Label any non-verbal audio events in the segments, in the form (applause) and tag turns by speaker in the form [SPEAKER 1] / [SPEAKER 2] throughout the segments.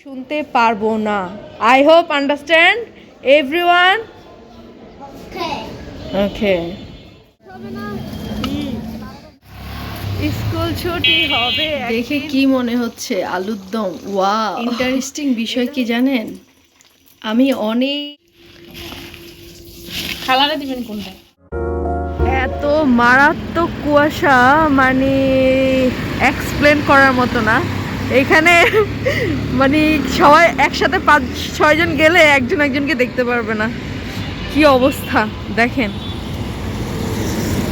[SPEAKER 1] শুনতে পারব না। I hope understand everyone okay school ছুটি হবে দেখে কি মনে হচ্ছে? আলুর দম। ওয়া ইন্টারেস্টিং বিষয় কি জানেন? আমি অনেক
[SPEAKER 2] খালারে দিবেন কোনটা?
[SPEAKER 1] এত মারাত্মক কুয়াশা মানে এক্সপ্লেন করার মতো না। এখানে (laughs) মানে সবাই একসাথে পাঁচ ছয়জন গেলে একজন একজনকে দেখতে পারবে না। কি অবস্থা? দেখেন।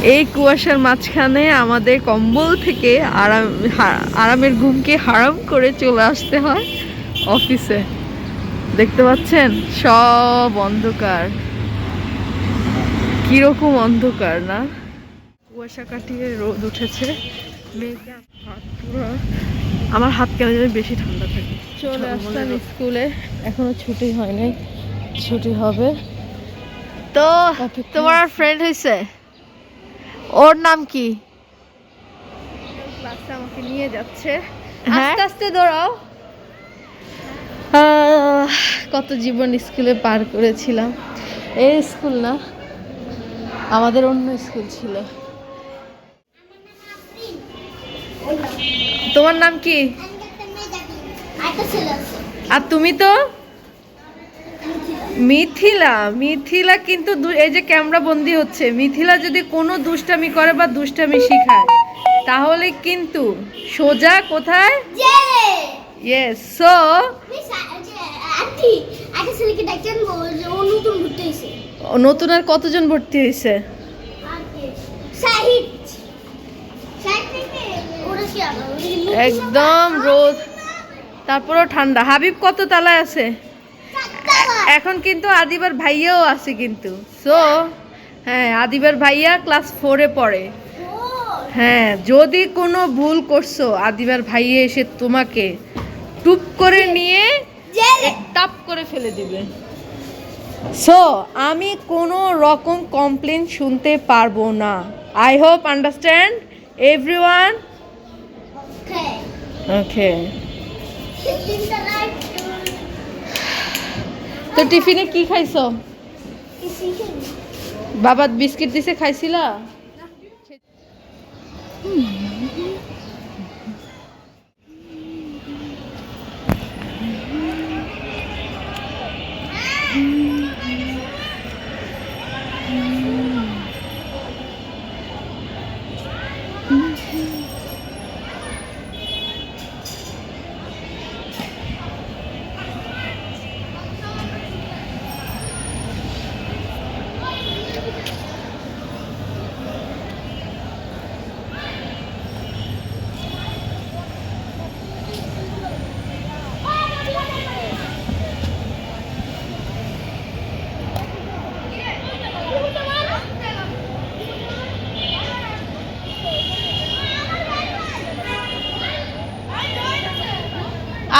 [SPEAKER 1] এই কুয়াশার মাঝখানে আমাদের কম্বল থেকে আরাম আরামের ঘুমকে হারাম করে চলে আসতে হয় অফিসে। দেখতে পাচ্ছেন? সব অন্ধকার। কীরকম অন্ধকার না? কুয়াশা কাটিয়ে রোদ উঠেছে। হাত আমার হাত কেন যেন বেশি ঠান্ডা থাকে। চলে আসলাম স্কুলে। এখনও ছুটি হয় নাই ছুটি হবে। তো তোমার ফ্রেন্ড হয়েছে ওর নাম কি? ক্লাসে আমাকে নিয়ে যাচ্ছে। আস্তে আস্তে দৌড়াও। আহ, কত জীবন স্কুলে পার করেছিলাম। এই স্কুল না আমাদের অন্য স্কুল ছিল। তোমার নাম কি? আর তুমি তো? মিথিলা মিথিলা কিন্তু এই যে ক্যামেরা বন্দি হচ্ছে। মিথিলা যদি কোনো দুষ্টামি করে বা দুষ্টামি শিখায়, তাহলে কিন্তু সোজা কোথায়? সো নতুন আর কতজন ভর্তি হয়েছে? একদম রোদ। তারপরেও ঠান্ডা। হাবিব কত তালায় আছে? এখন কিন্তু আদিবার ভাইয়াও আছে কিন্তু। সো হ্যাঁ আদিবার ভাইয়া ক্লাস ফোরে পড়ে। হ্যাঁ যদি কোনো ভুল করছ আদিবার ভাইয়া এসে তোমাকে টুপ করে নিয়ে টাপ করে ফেলে দিবে। সো আমি কোনো রকম কমপ্লেন শুনতে পারব না। I hope understand everyone okay তো টিফিনে কি খাইছো? বাবা বিস্কিট দিছে খাইছিলা?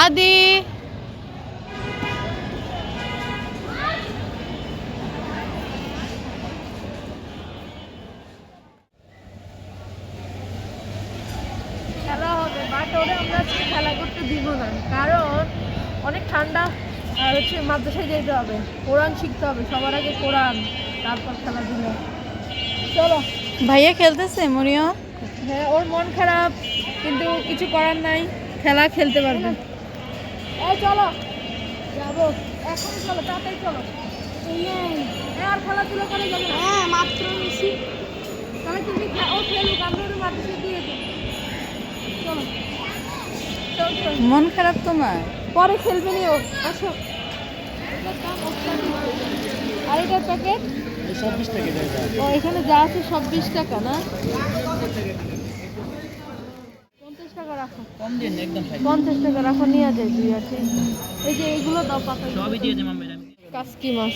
[SPEAKER 1] আদি খেলা হবে বাট ওরে আমরা আজকে খেলা করতে দিব না কারণ অনেক ঠান্ডা আর হচ্ছে মাদ্রাসায় যেতে হবে কোরআন শিখতে হবে সবার আগে কোরআন তারপর খেলাধুলা। চলো।
[SPEAKER 2] ভাইয়া খেলতেছে মরিয়ম?
[SPEAKER 1] হ্যাঁ ওর মন খারাপ কিন্তু কিছু করার নাই খেলা খেলতে পারবে। এই চলো। যাব। এখন চলো তাড়াতাড়ি চলো। আর খেলাধুলা করে যাবে
[SPEAKER 2] হ্যাঁ মাত্র বেশি
[SPEAKER 1] তাহলে তুমি ও খেলুক আমরা ওর দিয়ে দিই চলো।
[SPEAKER 2] মন খারাপ তোমার?
[SPEAKER 1] পরে খেলবে নি ও। আসো। আর এটার প্যাকেট ও এখানে যা আছে সব বিশ টাকা না? রাখো
[SPEAKER 3] কম দিন একদম
[SPEAKER 1] পঞ্চাশ টাকা রাখো নিয়ে আছে। এই যে এইগুলো দাও পাতা
[SPEAKER 3] সবই দিয়ে দেবো ম্যাডাম
[SPEAKER 1] কাসকি মাছ।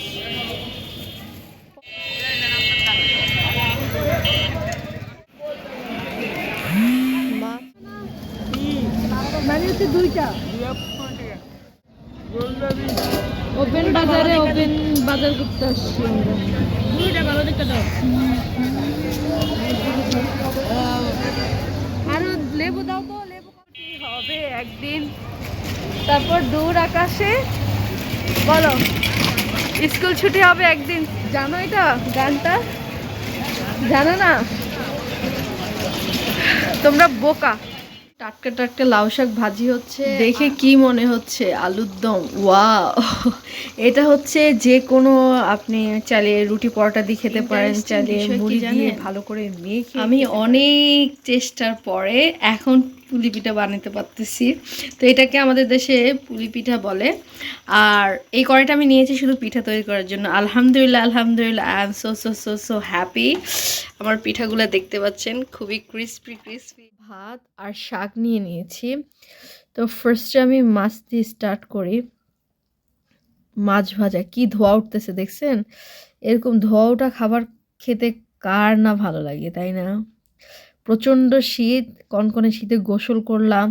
[SPEAKER 1] মাছ হচ্ছে দুইটা। ওপেন বাজারে ওপেন বাজার করতে আসছি আমরা।
[SPEAKER 3] দুইটা ভালো দিকটা দাও।
[SPEAKER 1] আরও লেবু দাও তো। হবে একদিন। তারপর দূর আকাশে, বলো, স্কুল ছুটি হবে একদিন। জানো এটা গানটা? জানো না? তোমরা বোকা। টাটকা টাটকা লাউ শাক ভাজি হচ্ছে। দেখে কি মনে হচ্ছে? আলুর দম ওয়া (laughs) এটা হচ্ছে যে কোনো আপনি চালিয়ে রুটি পরোটা দিয়ে খেতে পারেন চালিয়ে মুড়ি দিয়ে ভালো করে মেখে আমি অনেক চেষ্টার পরে এখন পুলি পিঠা বানাতে পারতেছি। তো এটাকে আমাদের দেশে পুলি পিঠা বলে। আর এই কড়াইটা আমি নিয়েছি শুধু পিঠা তৈরি করার জন্য। আলহামদুলিল্লাহ আলহামদুলিল্লাহ I am so so so so happy আমার পিঠাগুলো দেখতে পাচ্ছেন খুবই ক্রিস্পি ক্রিস্পি ভাত আর শাক নিয়ে নিয়েছি। তো ফার্স্টে আমি মাছ দিয়ে স্টার্ট করি। মাছ ভাজা, কি ধোয়া উঠতেছে দেখছেন? এরকম ধোয়া ওঠা খাবার খেতে কার না ভালো লাগে, তাই না? প্রচণ্ড শীত, কনকনে শীতে গোসল করলাম,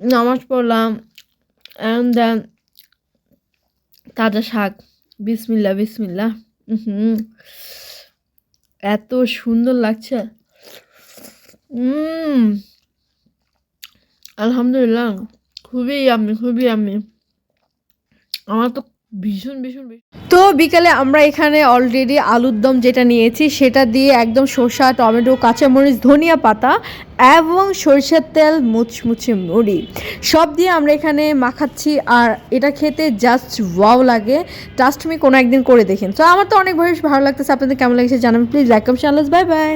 [SPEAKER 1] নামাজ পড়লাম অ্যান্ড দেন তাজা শাক বিসমিল্লা বিসমিল্লা হুম এত সুন্দর লাগছে। উম আলহামদুলিল্লাহ, খুবই আমি খুবই আমি আমার তো ভীষণ ভীষণ তো বিকালে আমরা এখানে অলরেডি আলুর দম যেটা নিয়েছি, সেটা দিয়ে একদম শসা, টমেটো, কাঁচামরিচ, ধনিয়া পাতা এবং সরিষার তেল মুচমুচে মুড়ি। সব দিয়ে আমরা এখানে মাখাচ্ছি আর এটা খেতে জাস্ট ওয়াও লাগে। জাস্ট আমি কোনো একদিন করে দেখেন। তো আমার তো অনেক বেশ ভালো লাগতেছে। আপনাদের কেমন লাগছে জানাবেন। প্লিজ লাইক কম বাই বাই